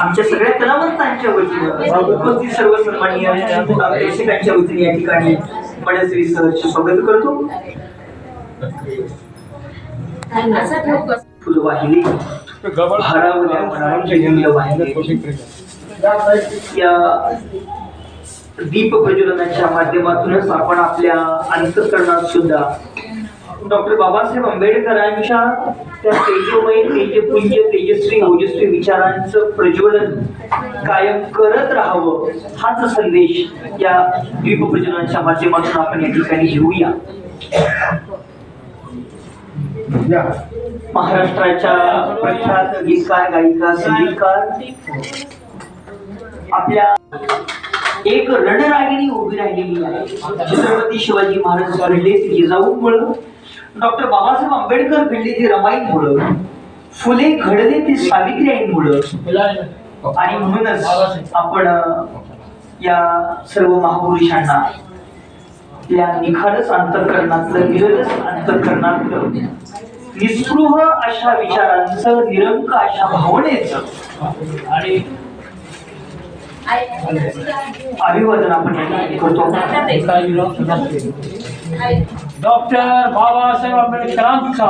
आमच्या सगळ्या कलावंतांच्या वतीनं सर्व सन्माननीय प्रेक्षकांच्या वतीने या ठिकाणी मडसरी सहर्ष स्वागत करतो. फुल वाहिली भारावल्या मनाच्या जंगल वाहिली या दीप प्रज्वलनाच्या माध्यमातूनच आपण आपल्या अंतकरणात सुद्धा डॉक्टर बाबासाहेब आंबेडकरांच्या त्या तेजोमय तेजपुंज तेजस्वी ओजस्वी विचारांचं प्रज्वलन कायम करत राहावं हाच संदेश या दीप प्रज्वलनाच्या माध्यमातून आपण या ठिकाणी घेऊया. महाराष्ट्राच्या प्रख्यात गीतकार गायिका संगीतकार आपल्या एक रणरागिणी उभी राहिलेली आहे. छत्रपती शिवाजी महाराज घडले जिजाऊमुळं डॉक्टर बाबासाहेब आंबेडकर घडले ते रमाईमुळं फुले घडले ते सावित्री आईमुळं आणि म्हणूनच आपण या सर्व महापुरुषांना या निखाडच अंतकरणातलं निरलच अंतकरणातलं निस्पृह अशा विचारांचं निरंक अशा भावनेचं आणि अभिवादन आपण करतो डॉक्टर बाबासाहेब आंबेडकरांचा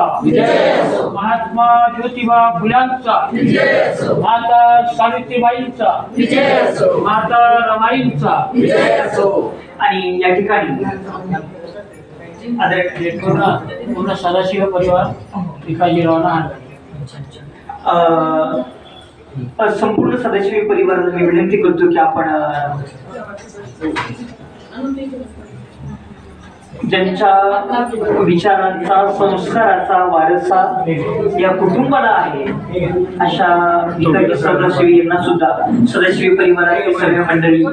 महात्मा ज्योतिबा फुल्यांचा माता सावित्रीबाईंचा माता रमाईंचा. आणि या ठिकाणी पूर्ण पूर्ण सदाशिव परिवार भिकाजीरावांना अं, संपूर्ण सदस्य परिवाराला मी विनंती करतो की आपण ज्यांच्या विचारांचा संस्काराचा वारसा या कुटुंबाला आहे अशा भिकाजी यांना सुद्धा सदाशिव परिवारातील सर्व मंडळी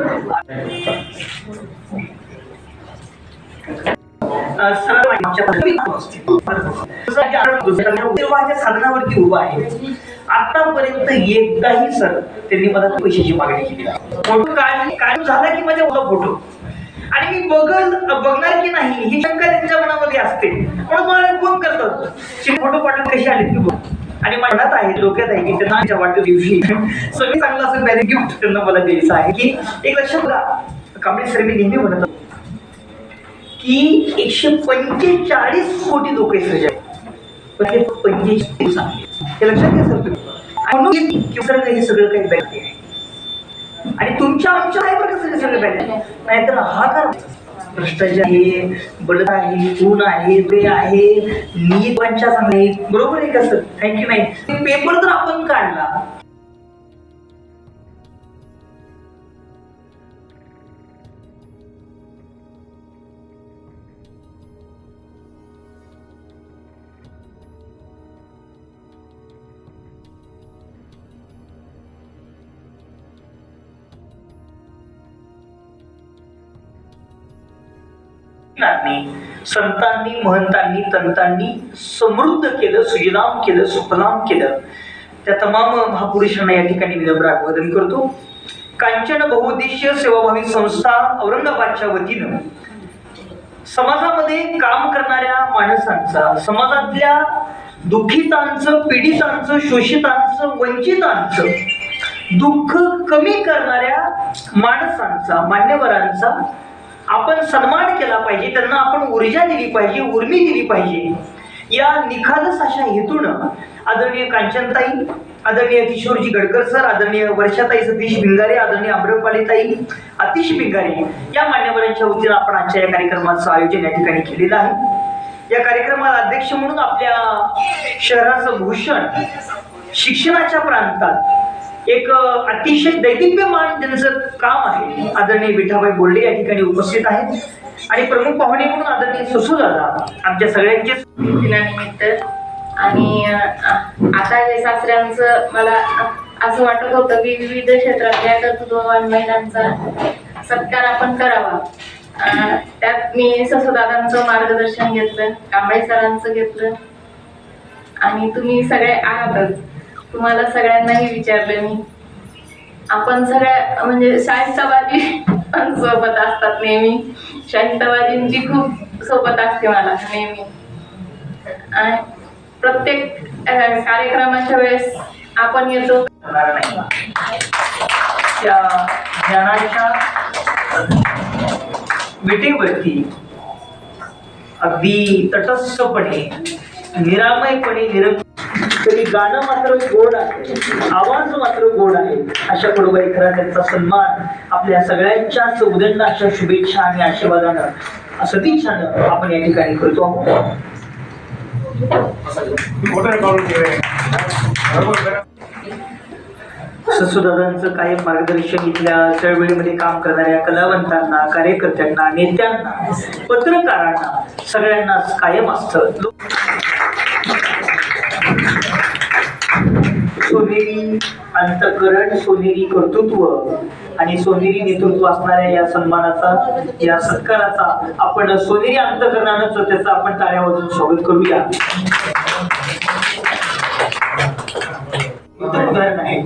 अं, साधनावरती उभा आहे आतापर्यंत एकदाही सर त्यांनी मला पैशाची मागणी केली फोटो काय काय झाला की माझ्या ओला फोटो? आणि मी बघल बघणार की नाही ही शंका त्यांच्या मनामध्ये असते. म्हणून मला फोन करतात. की फोटो पाठवून कशी आले की बघ. आणि मनात आहे डोक्यात आहे की त्यांना वाटत दिवशी सगळी चांगलं असं त्याने गिफ्ट त्यांना मला द्यायचं आहे. की एक लक्षात बघा कांबळे सर मी नेहमी म्हणत की एकशे पंचेचाळीस कोटी लोक आहेत पंचेचाळीस दिवस आहे हे लक्षात घ्या सर तुम्ही. आणि हे सगळं काही बॅग आहे. आणि तुमच्या आमच्या आहे बरं कसं सगळे सगळे नाहीतर हा कर भ्रष्टाचार आहे बळद आहे ऊन आहे वे आहे नीत पंचायत आहे. बरोबर आहे का सर? थँक्यू नाही पेपर जर आपण काढला. संतांनी महंतांनी तंतांनी समृद्ध केलं सुजलाम केलं सुफलाम केलं. त्या तमाम महापुरुषांना या ठिकाणी विनम्र अभिवादन करतो. कांचन बहुउद्देशीय सेवाभावी संस्था औरंगाबादच्या वतीनं समाजामध्ये काम करणाऱ्या माणसांचा समाजातल्या दुःखितांचं पीडितांचं शोषितांचं वंचितांचं दुःख कमी करणाऱ्या माणसांचा मान्यवरांचा आपण सन्मान केला पाहिजे त्यांना आपण ऊर्जा दिली पाहिजे उर्मी दिली पाहिजे. या निखालस अशा हेतूनं आदरणीय कांचनताई आदरणीय किशोरजी गडकर सर आदरणीय वर्षाताई सतीश भिंगारे आदरणीय अमृपालीताई अतिश भिंगारे या मान्यवरांच्या वतीनं आपण आजच्या या कार्यक्रमाचं आयोजन या ठिकाणी केलेलं आहे. या कार्यक्रमाला अध्यक्ष म्हणून आपल्या शहराचं भूषण शिक्षणाच्या प्रांतात एक अतिशय दैदिप्यमान त्यांचं काम आहे. आदरणीय विठाबाई बोर्डे या ठिकाणी उपस्थित आहेत. आणि प्रमुख पाहुणे म्हणून आदरणीय सुसुदादा आमच्या सगळ्यांचे दिनानिमित्त. आणि आता हे सासऱ्यांचं मला असं वाटत होतं की विविध क्षेत्रातल्या कर्तृत्ववान महिलांचा सत्कार आपण करावा. त्यात मी ससुदादांचं मार्गदर्शन घेतलं कांबळे सरांचं घेतलं. आणि तुम्ही सगळे आहातच. तुम्हाला सगळ्यांनाही विचारलं मी. आपण सगळ्या म्हणजे शाहिस्ताबाजी पण सोबत असतात नेहमी. शाहिस्ताबाजींची खूप सोबत असते मला नेहमी. आणि प्रत्येक कार्यक्रमाच्या वेळेस आपण येतो. होणार नाही त्या ज्ञानाच्या विटेवरती अगदी तटस्थपणे निरामयपणे निरम तरी गाणं मात्र गोड आहे. आवाज मात्र गोड आहे. अशा कडूबाई खरा त्यांचा सन्मान आपल्या सगळ्यांच्याच उदंड अशा शुभेच्छा आणि आशीर्वादानं सदिच्छानं आपण या ठिकाणी करतो. आहोत ससुदादांचं काही मार्गदर्शन इथल्या चळवळीमध्ये काम करणाऱ्या कलावंतांना कार्यकर्त्यांना नेत्यांना पत्रकारांना सगळ्यांनाच कायम असतं. सोनेरी अंतकरण सोनेरी कर्तृत्व आणि सोनेरी नेतृत्व असणाऱ्या या सन्मानाचा या सत्काराचा आपण सोनेरी अंतकरणानंच त्याचं आपण टाळ्या वाजून स्वागत करूया. उदाहरण आहे